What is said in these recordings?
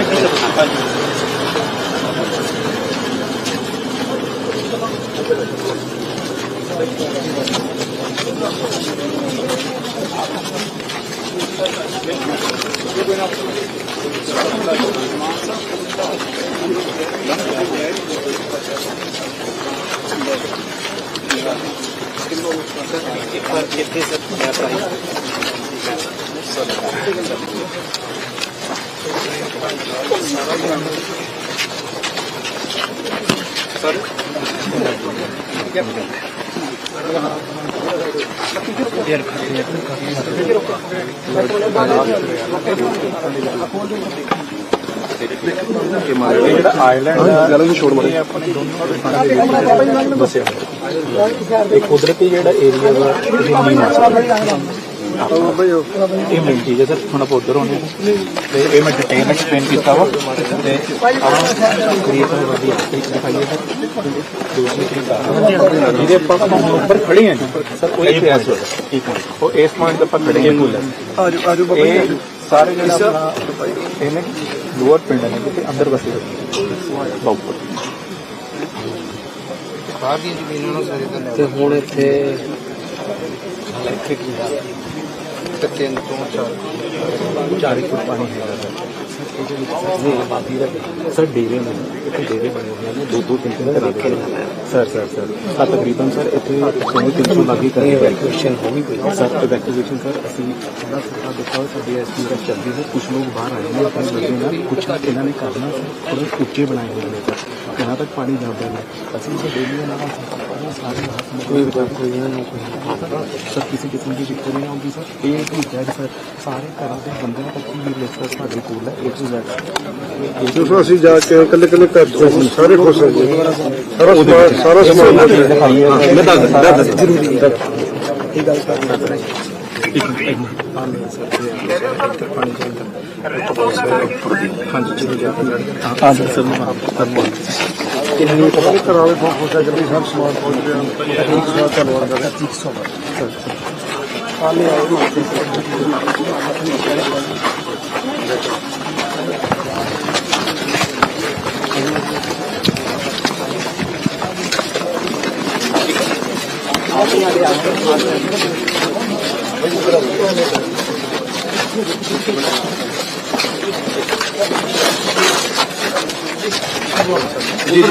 햇빛으로 바꿔주고. Gracias. ਜਿਹੜਾ island ਗੱਲ ਨੂੰ ਛੋੜ ਮੜੇ ਆਪਣੇ ਦੋਨੋਂ ਦੱਸਿਆ ਇਹ ਕੁਦਰਤੀ ਜਿਹੜਾ ਏਰੀਆ ਵਾ, ਇਹ ਨਹੀਂ ਇਹ ਮੇਨ ਚੀਜ਼ ਹੈ ਸਰ ਹੁਣ ਆਪਾਂ ਉੱਧਰ ਹੋਣੇ ਆ। ਤੇ ਇਹ ਮੈਂ ਡਿਟੇਲ ਐਕਸਪਲੇਨ ਕੀਤਾ ਵਾ। ਤੇ ਆਹ ਕ੍ਰੀਏਟਰ ਵਧੀਆ ਇੱਕ ਦਿਖਾਈਏ ਸਰ। ਦੂਸਰੀ ਤਰੀਕਾ ਜਿਹਦੇ ਆਪਾਂ ਹੁਣ ਉੱਪਰ ਖੜੇ ਹਾਂ ਜੀ। ਸਰ ਉਹ ਇੱਕ ਐਸ ਇੱਕ ਮਿੰਟ ਉਹ ਇਸ ਪੁਆਇੰਟ ਤੇ ਆਪਾਂ ਖੜੇ ਹਾਂ। ਆਜੋ ਆਜੋ ਇਹ ਸਾਰੇ ਜਿਹੜਾ ਆਪਣਾ ਇਹ ਨੇ ਲੋਅਰ ਪਿੰਡ ਨੇ ਜਿੱਥੇ ਅੰਦਰ ਵਸੇ ਹੋਏ। ਬਾਉਪਰ ਬਾਹਰ ਦੀਆਂ ਜ਼ਮੀਨਾਂ ਨੂੰ। ਸਾਰੇ ਤਾਂ ਤੇ ਹੁਣ ਇੱਥੇ ਇਲੈਕਟ੍ਰਿਕ ਤੇ ਤਿੰਨ ਤੋਂ ਚਾਰ ਚਾਰੇ ਫੁੱਟ ਪਾਣੀ ਹੈਗਾ। ਸਰ सर डेरे में इतने डेरे बने हुए हैं दो दो तीन तीन तरह के सर सर सर सर तकरीबन सर इतने सोने तीन सौ लाख तो ही करें वैक्सीनेशन होगी सर वैक्सीनेशन सर असं थोड़ा थोड़ा दिखाओ सर डी एस पी का चल रही है। कुछ लोग बाहर आए हैं अपने लगे ना कुछ इन्हों ने करना थोड़े उच्चे बनाए हुए हैं। सर यहाँ तक पानी जा रहा है। असं सर डेली ना कोई कोई ना कोई सर किसी किस्म की दिक्कत नहीं आऊगी सर। एक ही डेड सर सारे तरह के बंदे तक की ये लेक्चर साढ़े कोल है। ਦੇਖੋ ਅਸੀਂ ਜਾ ਕੇ ਕੱਲੇ ਕੱਲੇ ਘਰ ਤੋਂ ਸਾਰੇ ਖੁਸ਼ ਹੋ ਗਏ। ਸਾਰਾ ਸਮਾਨ ਸਾਰਾ ਸਮਾਨ ਮੈਂ ਦੱਸ ਦੱਸ ਜ਼ਰੂਰੀ ਹੈ ਇਹ ਗੱਲ ਕਰਨਾ ਕਿੰਨੀ ਪਤਾ ਨਹੀਂ ਕਰਾਵੇ ਬਹੁਤ ਖੁਸ਼ ਹੈ ਜਲਦੀ ਸਭ ਸਮਾਨ ਪਹੁੰਚ ਗਿਆ। ਠੀਕ ਸਵਾਲ ਧੰਨਵਾਦ ਕਰਦਾ 300 ਆਲੇ ਆਏ ਜੀ ਜੀ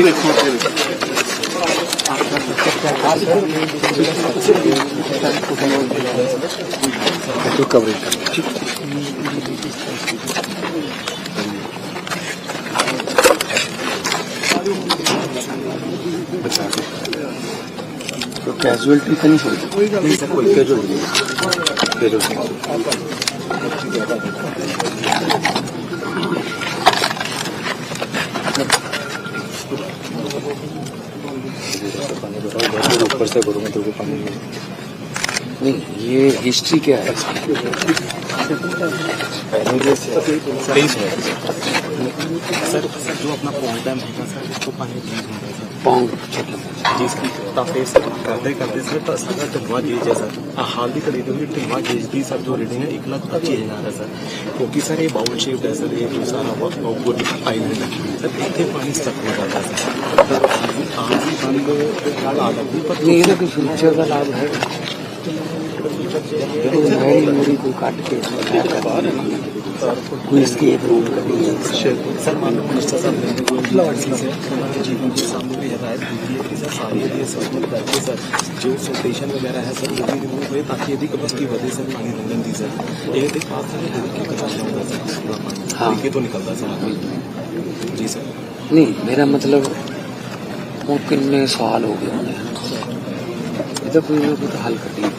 तो कवरेज तो कैजुअलिटी तो नहीं होगी नहीं सर कोई कैजुअल नहीं कैजुअल नहीं ऊपर से करूँगा तो पानी नहीं ये हिस्ट्री क्या है तेईस है सर सर जो अपना पॉइंट टाइम होगा सर उसको पानी ਪੌਂਗ ਜਿਸ ਕੀ ਤਾਂ ਫੇਸ ਕਰਦੇ ਕਰਦੇ ਸਿਰ ਤਾਂ ਸਾਡਾ ਢਿੱਲਵਾ ਗੇਜ ਹੈ ਸਰ ਆ ਹਾਲ ਦੀ ਘੜੀ ਦੇ ਵਿੱਚ ਢਿੱਲਵਾ ਗੇਜ ਦੀ ਸਰ ਜੋ ਰੀਡਿੰਗ ਹੈ 1 ਲੱਖ ਤੱਕ ਹੀ ਜਾ ਰਿਹਾ ਸਰ ਕਿਉਂਕਿ ਸਰ ਇਹ ਬਾਉਲ ਸ਼ੇਪ ਹੈ ਸਰ ਇਹ ਸਾਰਾ ਵਰਕ ਆਊਟਪੁੱਟ ਆਈਲੈਂਡ ਹੈ। ਸਰ ਇੱਥੇ ਪਾਣੀ ਸਟਕ ਹੋ ਜਾਂਦਾ ਸਰ ਆਮ ਵੀ ਬੰਦ ਨਾਲ ਆ ਜਾਂਦੀ। ਪਰ ਨਹੀਂ ਇਹਦਾ ਕੋਈ ਫਿਊਚਰ ਦਾ ਲਾਭ ਹੈ। ਇਹ ਮੇਰੀ ਮੇਰੀ ਕੋਈ ਕੱਟ ਕੇ। ਬਾਹਰ ਹੈ है। स्केप रूट कभी सर मिनिस्टर साहब ने से जीवन के सामने भी हदायत दी थी कि सर करके सर जो स्टेशन वगैरह है सर वो भी रिमूव हुए ताकि यदि बढ़े सर पानी दी सर पास होगा सर पूरा पानी हाँ। तो निकलता सर आगे जी सर नहीं, मेरा मतलब वो कितने साल हो गए होंगे कोई तो हल कर मॉडर्न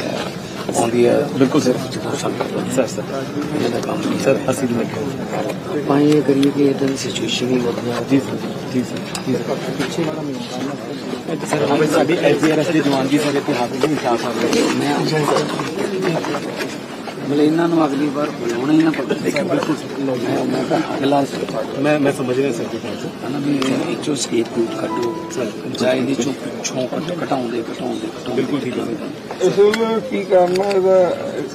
ਆਉਂਦੀ ਹੈ। ਬਿਲਕੁਲ ਸਰ। Sir sir. ਇਹਨਾਂ ਦਾ ਕੰਮ ਨਹੀਂ। ਸਰ ਅਸੀਂ ਵੀ ਆਪਾਂ ਇਹ ਕਰੀਏ ਕਿ ਇਦਾਂ ਦੀ ਸਿਚੁਏਸ਼ਨ ਹੀ ਮਤ ਨਾ ਜੀ ਸਰ। ਜੀ ਸਰ। ਜੀ ਸਰ। ਪਿੱਛੇ ਵਾਲਾ ਸਰ ਹਮੇ ਸਾਡੀ ਐਸਡੀਆਰਐਸ ਦੇ ਜਵਾਨ ਜੀ ਸਾਰੇ ਤੇ ਹਾਜ਼ਰ ਨਹੀਂ ਆ ਸਕਦੇ। ਮੈਂ ਮਤਲਬ ਇਹਨਾਂ ਨੂੰ ਅਗਲੀ ਵਾਰ ਹੋਣਾ ਹੀ ਨਾ ਪਤਾ ਬਿਲਕੁਲ ਮੈਂ ਮੈਂ ਤਾਂ ਅਗਲਾ ਮੈਂ ਮੈਂ ਸਮਝ ਰਿਹਾ ਸਰ ਜੀ ਹਨਾ ਵੀ ਇਹ ਚੋਂ ਸਕੇਪ ਰੂਟ ਕੱਢੋ ਜਾਂ ਇਹਦੇ ਚੋਂ ਪਿੱਛੋਂ ਕੱਢ ਘਟਾਉਂਦੇ ਘਟਾਉਂਦੇ ਬਿਲਕੁਲ ਠੀਕ ਹੈ ਇਸ ਵੇਲੇ ਕੀ ਕਰਨਾ ਇਹਦਾ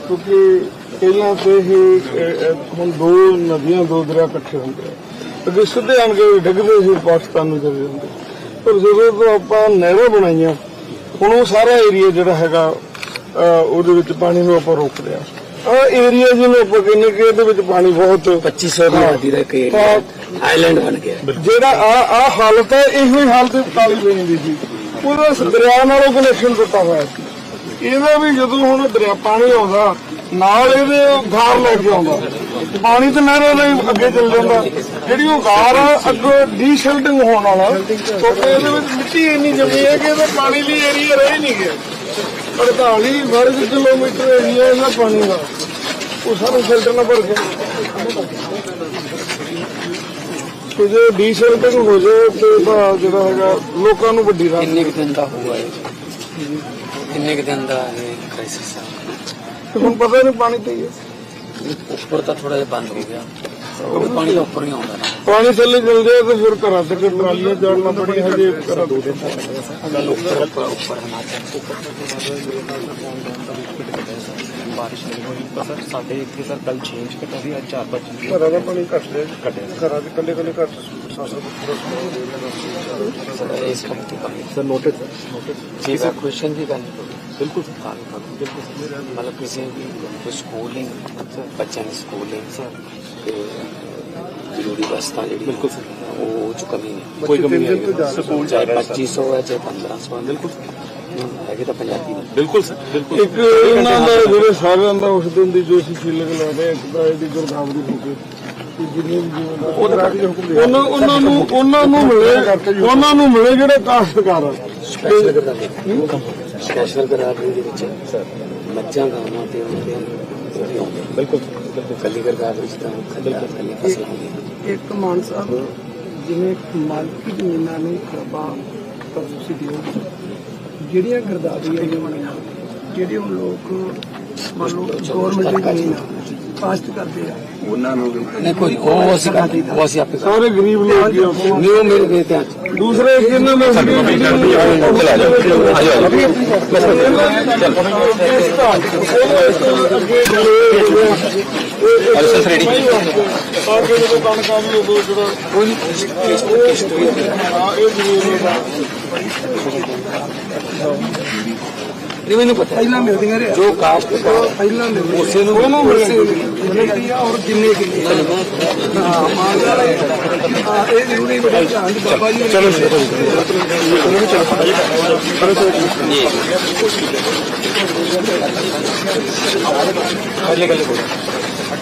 ਕਿਉਂਕਿ ਪਹਿਲਾਂ ਤੇ ਅਹ, ਹੁਣ ਦੋ ਨਦੀਆਂ ਦੋ ਦਰਿਆ ਇਕੱਠੇ ਹੁੰਦੇ ਆ। ਅੱਗੇ ਸਿੱਧੇ ਆਣ ਕੇ ਡਿੱਗਦੇ ਸੀ ਪਾਕਿਸਤਾਨ ਨੂੰ ਚਲੇ ਜਾਂਦੇ। ਪਰ ਜਦੋਂ ਤੋਂ ਆਪਾਂ ਨਹਿਰਾਂ ਬਣਾਈਆਂ ਹੁਣ ਉਹ ਸਾਰਾ ਏਰੀਆ ਜਿਹੜਾ ਹੈਗਾ ਉਹਦੇ ਵਿੱਚ ਪਾਣੀ ਨੂੰ ਆਪਾਂ ਰੋਕ ਲਿਆ ਆ ਏਰੀਆ ਜਿਹਨੂੰ ਆਪਾਂ ਕਹਿੰਦੇ ਕਿ ਇਹਦੇ ਵਿੱਚ ਪਾਣੀ ਬਹੁਤ 2500 ਦੀ ਆਬਾਦੀ ਦਾ ਇੱਕ ਆਈਲੈਂਡ ਬਣ ਗਿਆ। ਜਿਹੜਾ ਆ ਆ ਹਾਲਤ ਹੈ ਇਹੋ ਹੀ ਹਾਲਤ 40 ਵੇਲੇ ਦੀ ਸੀ। ਉਹਦਾ ਦਰਿਆ ਨਾਲੋਂ ਕਨੈਕਸ਼ਨ ਟੁੱਟਾ ਹੋਇਆ ਸੀ। ਇਹਦਾ ਵੀ ਜਦੋਂ ਹੁਣ ਦਰਿਆ ਪਾਣੀ ਆਉਂਦਾ ਨਾਲ ਇਹਦੇ ਗਾਰ ਲੈ ਕੇ ਆਉਂਦਾ। ਪਾਣੀ ਤੇ ਨਹਿਰਾਂ ਲਈ ਅੱਗੇ ਚੱਲ ਜਾਂਦਾ। ਜਿਹੜੀ ਉਹ ਆ ਅੱਗੋਂ ਡੀਸ਼ਲਟਿੰਗ ਹੋਣ ਵਾਲਾ। ਕਿਉਂਕਿ ਇਹਦੇ ਵਿੱਚ ਮਿੱਟੀ ਇੰਨੀ ਜਮੀ ਹੈ ਕਿ ਇਹਦਾ ਪਾਣੀ ਲਈ ਏਰੀਆ ਰਹਿ ਨਹੀਂ ਗਿਆ 48 ਵਰਗ ਕਿਲੋਮੀਟਰ ਏਰੀਆ ਇਹਦਾ ਪਾਣੀ ਦਾ। ਉਹ ਸਾਰਾ ਫਿਲਟਰ ਨਾਲ ਭਰ ਗਿਆ ਕਿ ਜੇ ਡੀਸ਼ਲਟਿੰਗ ਹੋ ਜਾਏ ਤੇ ਤਾਂ ਜਿਹੜਾ ਹੈਗਾ ਲੋਕਾਂ ਨੂੰ ਵੱਡੀ ਰਾਹਤ ਕਿੰਨੇ ਕੁ ਦਿਨ ਦਾ ਹੋਊਗਾ ਇਹ? ਕਿੰਨੇ ਕੁ ਦਿਨ ਦਾ ਇਹ ਕ੍ਰਾਈਸਿਸ ਆ? ਤੇ ਹੁਣ ਪਤਾ ਨਹੀਂ ਪਾਣੀ ਤੇ ਹੀ ਹੈ ਉੱਪਰ ਤਾਂ ਥੋੜਾ ਜਿਹਾ ਬੰਦ ਹੋ ਗਿਆ। ਪਾਣੀ ਤਾਂ ਉੱਪਰ ਹੀ ਆਉਂਦਾ ਨਾ ਪਾਣੀ ਥੱਲੇ ਚਲ ਜਾਏ ਤੇ ਫਿਰ ਘਰਾਂ ਤੱਕ ਟਰਾਲੀਆਂ ਜਾਣਾ ਬੜੀ ਹਜੇ ਘਰਾਂ ਦੋ ਦਿਨ ਗੱਲ ਉੱਪਰ ਉੱਪਰ ਉੱਪਰ ਹਿਮਾਚਲ ਬਾਰਿਸ਼ ਨਹੀਂ ਹੋਈ ਪਰ ਸਰ ਸਾਡੇ ਇੱਥੇ ਸਰ ਕੱਲ ਚੇਂਜ ਘਟਾ ਸੀ ਅੱਜ 4-5 ਘਰਾਂ ਦਾ ਪਾਣੀ ਘੱਟ ਰਿਹਾ ਘਟਿਆ ਘਰਾਂ ਦੇ ਕੱਲੇ ਕੱਲੇ ਦੇਣਾ ਸਰ ਇਸ ਕੰਮ ਤੇ ਕਮੀ sir notice sir notice ji sir question ਦੀ ਗੱਲ ਬਿਲਕੁਲ ਗੱਲ ਕਰੋ ਬਿਲਕੁਲ ਮਤਲਬ ਕਿਸੇ ਵੀ ਕੋਈ ਸਕੂਲਿੰਗ ਬੱਚਿਆਂ ਦੀ ਸਕੂਲਿੰਗ ਸਰ ਤੇ ਜ਼ਰੂਰੀ ਵਸਤਾਂ ਜਿਹੜੀ ਬਿਲਕੁਲ ਸਰ। ਉਹ ਚ ਕਮੀ ਨਹੀਂ ਕੋਈ ਕਮੀ ਨਹੀਂ ਸਕੂਲ ਚਾਹੇ ਜਾ ਰਿਹਾ ਸਰ 2500 ਹੈ ਚਾਹੇ 1500 ਹੈ ਬਿਲਕੁਲ ਹੈਗੇ ਤਾਂ ਪੰਜਾਬੀ ਨੇ ਬਿਲਕੁਲ ਸਰ ਬਿਲਕੁਲ ਇੱਕ ਇਹਨਾਂ ਦਾ ਜਿਹੜੇ ਸਾਰਿਆਂ ਦਾ ਉਸ ਦਿਨ ਦੀ ਜੋ ਅਸੀਂ ਫੀਲਿੰਗ ਲਾਉਂਦੇ ਇੱਕ ਤਾਂ ਇਹਦੀ ਗੁਰਦਾਵਰੀ ਹੋ ਗਈ। ਕਿ ਜਿੰਨੇ ਵੀ ਜਿਵੇਂ ਉਹਨਾਂ ਉਹਨਾਂ ਨੂੰ ਉਹਨਾਂ ਨੂੰ ਮਿਲੇ ਉਹਨਾਂ ਨੂੰ ਮਿਲੇ ਜਿਹੜੇ ਕਾਸ਼ਤਕਾਰ ਆ ਸਪੈਸ਼ਲ ਗਰਾਬੀ ਦੇ ਵਿੱਚ ਸਰ ਮੱਝਾਂ ਗਾਵਾਂ ਤੇ ਉਹਨਾਂ ਦੇ ਬਿਲਕੁਲ ਬਿਲਕੁਲ। ਕੱਲੀ ਗਰਦਾਵਰੀ ਵਿੱਚ ਤਾਂ ਕੱਲੀ ਕੱਲੀ ਫਸਲ ਹੁੰਦੀ ਹੈ ਇੱਕ ਮਾਨ ਸਾਹਿਬ ਜਿਵੇਂ ਮਾਲਕੀ ਜ਼ਮੀਨਾਂ ਨੂੰ ਖਰਬਾ ਪਰ ਤੁਸੀਂ ਦਿਓ। ਜਿਹੜੀਆਂ ਗਰਦਾਵਰੀਆਂ ਜ਼ਮੀਨਾਂ ਜਿਹੜੇ ਉਹ ਲੋਕ ਮੰਨ ਲਓ ਗੌਰਮੈਂਟ ਦੀ ਜ਼ਮੀਨ ਆ ਕਾਸ਼ਤ ਕਰਦੇ ਆ ਉਹਨਾਂ ਨੂੰ ਨਹੀਂ ਕੋਈ ਉਹ ਅਸੀਂ ਕਰਦੇ ਉਹ ਅਸੀਂ ਆਪੇ ਸਾਰੇ ਗਰੀਬ ਲੋਕ ਹੀ ਆ ਉੱਥੇ। ਨਹੀਂ ਉਹ ਮੇਰੇ ਦੇ ਧਿਆਨ ਚ ਦੂਸਰੇ ਕਿੰਨੇ ਨੇ ਰੈਡੀ ਆਗੇ ਜਦੋਂ ਕੰਮ ਕਰ ਲੋ ਦੋ ਜਿਹੜਾ ਕੋਈ ਹਾਂ ਇਹ ਜ਼ਮੀਨ ਦਾ ਨਹੀਂ ਮੈਨੂੰ ਪਤਾ ਪਹਿਲਾਂ ਮਿਲਦੀਆਂ ਰਿਹਾ ਜੋ ਕਾਸ਼ਤ ਦਾ ਪਹਿਲਾਂ ਮਿਲਦੀਆਂ ਉਸੇ ਨੂੰ ਉਹਨੂੰ ਮਿਲਦੀ ਆ ਔਰ ਕਿੰਨੇ ਕਿੰਨੇ ਹਾਂ ਮਾਨ ਸਾਹਿਬ ਹਾਂ ਇਹ ਜ਼ਰੂਰੀ ਬੜਾ ਧਿਆਨ ਬਾਬਾ ਜੀ ਚਲੋ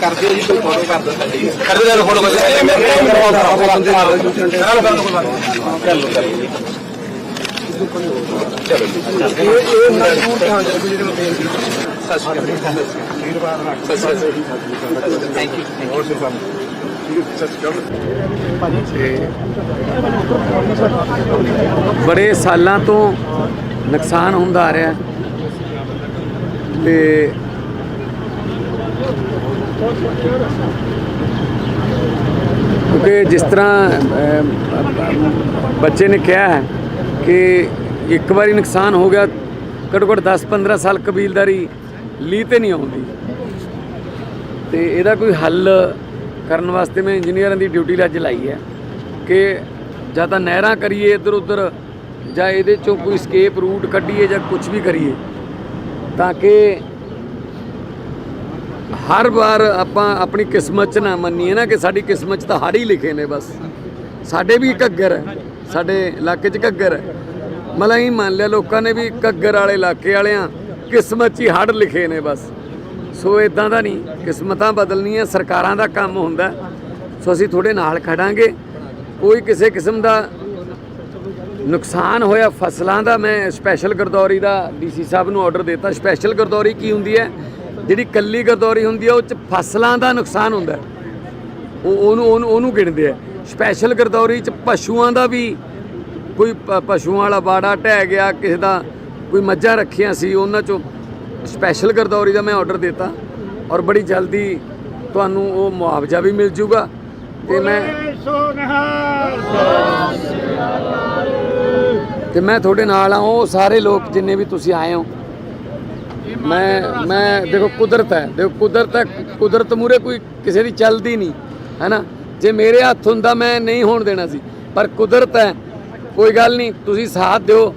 ਕਰਦੇ ਜੀ ਕੋਈ ਫੋਟੋ ਕਰ ਦੋ ਕਰਦੇ ਜਾ ਫੋਟੋ ਇਹ ਇਹ ਨਾ ਜ਼ਰੂਰ ਧਿਆਨ ਰੱਖੋ ਜਿਹੜੇ ਮੈਂ ਬੇਨਤੀ ਥੈਂਕ ਯੂ ਬੜੇ ਸਾਲਾਂ ਤੋਂ ਨੁਕਸਾਨ ਹੁੰਦਾ ਆ ਰਿਹਾ ਹੈ। ਤੇ ਕਿਉਂਕਿ ਜਿਸ ਤਰ੍ਹਾਂ ਬੱਚੇ ਨੇ ਕਿਹਾ ਹੈ ਕਿ ਇੱਕ ਵਾਰੀ ਨੁਕਸਾਨ ਹੋ ਗਿਆ, ਘੱਟੋ ਘੱਟ 10-15 ਸਾਲ ਕਬੀਲਦਾਰੀ ਲੀ ਤੇ ਨਹੀਂ ਆਉਂਦੀ। ਤੇ ਇਹਦਾ ਕੋਈ ਹੱਲ ਕਰਨ ਵਾਸਤੇ ਮੈਂ ਇੰਜੀਨੀਅਰਾਂ ਦੀ ਡਿਊਟੀ ਅੱਜ ਲਾਈ ਹੈ ਕਿ ਜਾਂ ਤਾਂ ਨਹਿਰਾਂ ਕਰੀਏ ਇੱਧਰ ਉੱਧਰ ਜਾਂ ਇਹਦੇ ਚੋਂ ਕੋਈ ਸਕੇਪ ਰੂਟ ਕੱਢੀਏ ਜਾਂ ਕੁਝ ਵੀ ਕਰੀਏ, ਤਾਂ ਕਿ ਹਰ ਵਾਰ ਆਪਾਂ ਆਪਣੀ ਕਿਸਮਤ 'ਚ ਨਾ ਮੰਨੀਏ ਨਾ ਕਿ ਸਾਡੀ ਕਿਸਮਤ 'ਚ ਤਾਂ ਹੜ੍ਹ ਹੀ ਲਿਖੇ ਨੇ ਬਸ। ਸਾਡੇ ਵੀ ਇੱਕ ਅੱਗਰ ਹੈ। ਸਾਡੇ ਇਲਾਕੇ 'ਚ ਘੱਗਰ। ਹੈ ਮਤਲਬ ਹੀ ਮੰਨ ਲਿਆ ਲੋਕਾਂ ਨੇ ਵੀ ਘੱਗਰ ਵਾਲੇ ਇਲਾਕੇ ਵਾਲਿਆਂ ਕਿਸਮਤ 'ਚ ਹੀ ਹੜ੍ਹ ਲਿਖੇ ਨੇ ਬਸ। ਸੋ ਇਦਾਂ ਦਾ ਨਹੀਂ, ਕਿਸਮਤਾਂ ਬਦਲਣੀਆਂ ਸਰਕਾਰਾਂ ਦਾ ਕੰਮ ਹੁੰਦਾ। ਸੋ ਅਸੀਂ ਤੁਹਾਡੇ ਨਾਲ ਖੜਾਂਗੇ। ਕੋਈ ਕਿਸੇ ਕਿਸਮ ਦਾ ਨੁਕਸਾਨ ਹੋਇਆ ਫਸਲਾਂ ਦਾ, ਮੈਂ ਸਪੈਸ਼ਲ ਗਰਦੌਰੀ ਦਾ ਡੀਸੀ ਸਾਹਿਬ ਨੂੰ ਆਰਡਰ ਦਿੱਤਾ। ਸਪੈਸ਼ਲ ਗਰਦੌਰੀ ਕੀ ਹੁੰਦੀ ਹੈ? ਜਿਹੜੀ ਕੱਲੀ ਗਰਦੌਰੀ ਹੁੰਦੀ ਹੈ, ਉਹ ਚ ਫਸਲਾਂ ਦਾ ਨੁਕਸਾਨ ਹੁੰਦਾ। ਉਹ ਉਹਨੂੰ ਉਹਨੂੰ ਉਹਨੂੰ ਗਿਣਦੇ ਆ। ਸਪੈਸ਼ਲ ਗਰਦੌਰੀ ਚ ਪਸ਼ੂਆਂ ਦਾ ਵੀ ਕੋਈ ਪਸ਼ੂਆਂ ਵਾਲਾ ਬਾੜਾ ਢਹਿ ਗਿਆ ਕਿਸੇ ਦਾ ਕੋਈ ਮੱਝਾਂ ਰੱਖੀਆਂ ਸੀ ਉਹਨਾਂ ਚੋਂ ਸਪੈਸ਼ਲ ਗਰਦੌਰੀ ਦਾ ਮੈਂ ਆਰਡਰ ਦਿੱਤਾ ਔਰ ਬੜੀ ਜਲਦੀ ਤੁਹਾਨੂੰ ਉਹ ਮੁਆਵਜ਼ਾ ਵੀ ਮਿਲ ਜੂਗਾ ਤੇ ਮੈਂ ਤੇ ਮੈਂ ਤੁਹਾਡੇ ਨਾਲ ਆ ਉਹ ਸਾਰੇ ਲੋਕ ਜਿੰਨੇ ਵੀ ਤੁਸੀਂ ਆਏ ਹੋ ਮੈਂ ਮੈਂ ਦੇਖੋ ਕੁਦਰਤ ਹੈ ਦੇਖੋ ਕੁਦਰਤ ਹੈ ਕੁਦਰਤ ਮੂਰੇ ਕੋਈ ਕਿਸੇ ਦੀ ਚੱਲਦੀ ਨਹੀਂ ਹੈ ਨਾ? ਜੇ ਮੇਰੇ ਹੱਥ ਹੁੰਦਾ ਮੈਂ ਨਹੀਂ ਹੋਣ ਦੇਣਾ ਸੀ। ਪਰ ਕੁਦਰਤ ਹੈ। ਕੋਈ ਗੱਲ ਨਹੀਂ ਤੁਸੀਂ ਸਾਥ ਦਿਓ।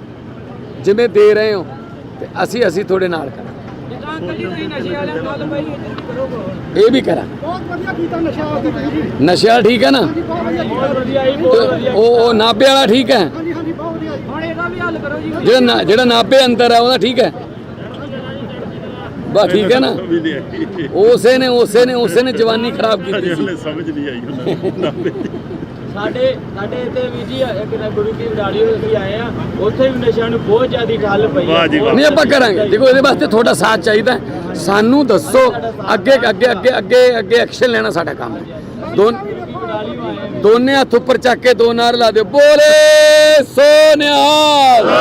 ਜਿਵੇਂ ਦੇ ਰਹੇ ਹੋ ਤੇ ਅਸੀਂ ਅਸੀਂ ਤੁਹਾਡੇ ਨਾਲ ਕਰਾਂਗੇ। ਇਹ ਵੀ ਕਰਾਂ ਨਸ਼ਾ ਠੀਕ ਹੈ ਨਾ? ਉਹ ਉਹ ਨਾਭੇ ਵਾਲਾ ਠੀਕ ਹੈ। ਜਿਹੜਾ ਜਿਹੜਾ ਨਾਭੇ ਅੰਦਰ ਹੈ ਉਹਦਾ ਠੀਕ ਹੈ। ਬਸ ਠੀਕ ਹੈ ਨਾ? ਉਸੇ ਨੇ ਉਸੇ ਨੇ ਉਸੇ ਨੇ ਜਵਾਨੀ ਖਰਾਬ ਕੀਤੀ ਸੀ। ਸਮਝ ਨਹੀਂ ਆਈ ਉਹਨਾਂ ਸਾਡੇ ਸਾਡੇ ਇੱਥੇ ਵੀ ਜੀ ਇੱਕ ਨਾ ਗੁਰੂ ਕੀ ਵਡਾਲੀ ਅਸੀਂ ਆਏ ਆ ਉੱਥੇ ਵੀ ਨਸ਼ਿਆਂ ਨੂੰ ਬਹੁਤ ਜ਼ਿਆਦਾ ਠੱਲ ਪਈ ਆ। ਵਾਹ ਜੀ ਵਾਹ। ਨਹੀਂ ਆਪਾਂ ਕਰਾਂਗੇ। ਦੇਖੋ ਇਹਦੇ ਵਾਸਤੇ ਤੁਹਾਡਾ ਸਾਥ ਚਾਹੀਦਾ ਹੈ। ਸਾਨੂੰ ਦੱਸੋ ਅੱਗੇ ਅੱਗੇ ਅੱਗੇ ਅੱਗੇ ਅੱਗੇ ਐਕਸ਼ਨ ਲੈਣਾ ਸਾਡਾ ਕੰਮ ਹੈ। ਦੋਨ ਦੋਨੇ ਹੱਥ ਉੱਪਰ ਚੱਕ ਕੇ ਦੋ ਨਾਰ ਲਾ ਦਿਓ। ਬੋਲੇ ਸੋਨਿਹਾਲ!